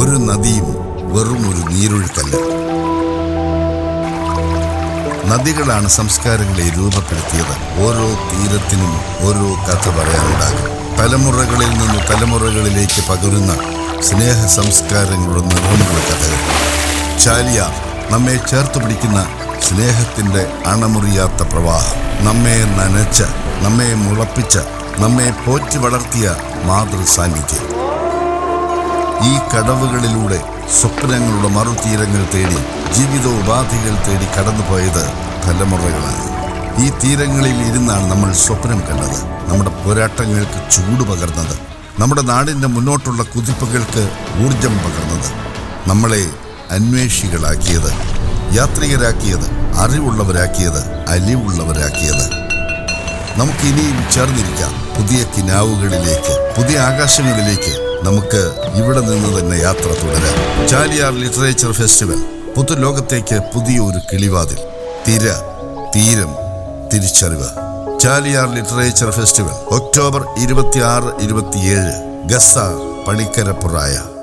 ഒരു നദിയും വെറും ഒരു നീരൊഴുക്കല്ല. നദികളാണ് സംസ്കാരങ്ങളെ രൂപപ്പെടുത്തിയത്. ഓരോ തീരത്തിനും ഓരോ കഥ പറയാനുണ്ടാകും. തലമുറകളിൽ നിന്ന് തലമുറകളിലേക്ക് പകരുന്ന സ്നേഹ സംസ്കാരങ്ങളുടെ നിറമുള്ള കഥകൾ. ചാലിയ നമ്മെ ചേർത്ത് പിടിക്കുന്ന സ്നേഹത്തിന്റെ അണമുറിയാത്ത പ്രവാഹം. നമ്മെ നനച്ച നമ്മെ മുളപ്പിച്ച നമ്മെ പോറ്റി വളർത്തിയ മാതൃ സാന്നിധ്യം ഈ കടവുകളിലൂടെ സ്വപ്നങ്ങളുടെ മറുതീരങ്ങൾ തേടി ജീവിതോപാധികൾ തേടി കടന്നുപോയത് തലമുറകളാണ്. ഈ തീരങ്ങളിൽ ഇരുന്നാണ് നമ്മൾ സ്വപ്നം കണ്ടത്. നമ്മുടെ പോരാട്ടങ്ങൾക്ക് ചൂട് പകർന്നത്. നമ്മുടെ നാടിന്റെ മുന്നോട്ടുള്ള കുതിപ്പുകൾക്ക് ഊർജം പകർന്നത്. നമ്മളെ അന്വേഷികളാക്കിയത് യാത്രികരാക്കിയത് അറിവുള്ളവരാക്കിയത് അലിവുള്ളവരാക്കിയത്. നമുക്ക് ഇനിയും ചേർന്നിരിക്കാം. പുതിയ കിനാവുകളിലേക്ക് പുതിയ ആകാശങ്ങളിലേക്ക് നമുക്ക് ഇവിടെ നിന്ന് തന്നെ യാത്ര തുടരാം. ചാലിയാർ ലിറ്ററേച്ചർ ഫെസ്റ്റിവൽ പുതുലോകത്തേക്ക് പുതിയൊരു കിളിവാതിൽ. തിര തീരം തിരിച്ചറിവ്. ചാലിയാർ ലിറ്ററേച്ചർ ഫെസ്റ്റിവൽ ഒക്ടോബർ ഇരുപത്തിയാറ് ഇരുപത്തിയേഴ് ഗസ പണിക്കരപ്പുറായ